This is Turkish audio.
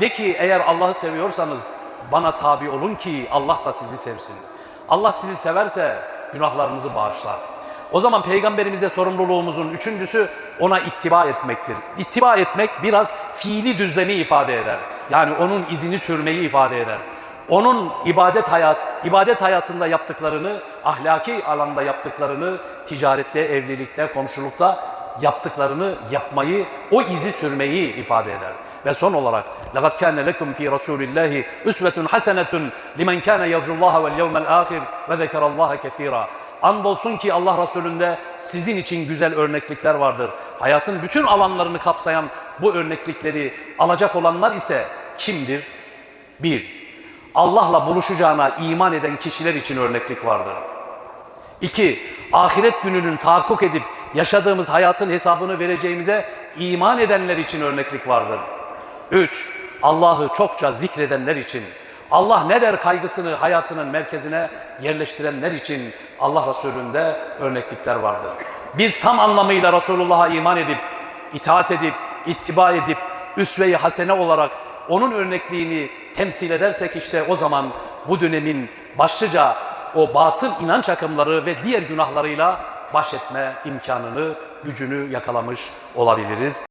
De ki eğer Allah'ı seviyorsanız bana tabi olun ki Allah da sizi sevsin. Allah sizi severse günahlarınızı bağışlar. O zaman peygamberimize sorumluluğumuzun üçüncüsü ona ittiba etmektir. İttiba etmek biraz fiili düzlemi ifade eder. Yani onun izini sürmeyi ifade eder. Onun ibadet hayat ibadet hayatında yaptıklarını, ahlaki alanda yaptıklarını, ticarette, evlilikte, komşulukta yaptıklarını yapmayı, o izi sürmeyi ifade eder. Ve son olarak لَقَدْ كَانَ لَكُمْ ف۪ي رَسُولِ اللّٰهِ اُسْوَةٌ حَسَنَةٌ لِمَنْ كَانَ يَرْجُ اللّٰهَ وَالْيَوْمَ الْآخِرِ وَذَكَرَ اللّٰهَ كَثِيرًا Andolsun ki Allah Resulü'nde sizin için güzel örneklikler vardır. Hayatın bütün alanlarını kapsayan bu örneklikleri alacak olanlar ise kimdir? Bir, Allah'la buluşacağına iman eden kişiler için örneklik vardır. İki, ahiret gününün tahakkuk edip yaşadığımız hayatın hesabını vereceğimize iman edenler için örneklik vardır. Üç, Allah'ı çokça zikredenler için, Allah ne der kaygısını hayatının merkezine yerleştirenler için Allah Resulü'nde örneklikler vardır. Biz tam anlamıyla Resulullah'a iman edip, itaat edip, ittiba edip, üsve-i hasene olarak onun örnekliğini temsil edersek işte o zaman bu dönemin başlıca o batıl inanç akımları ve diğer günahlarıyla baş etme imkanını, gücünü yakalamış olabiliriz.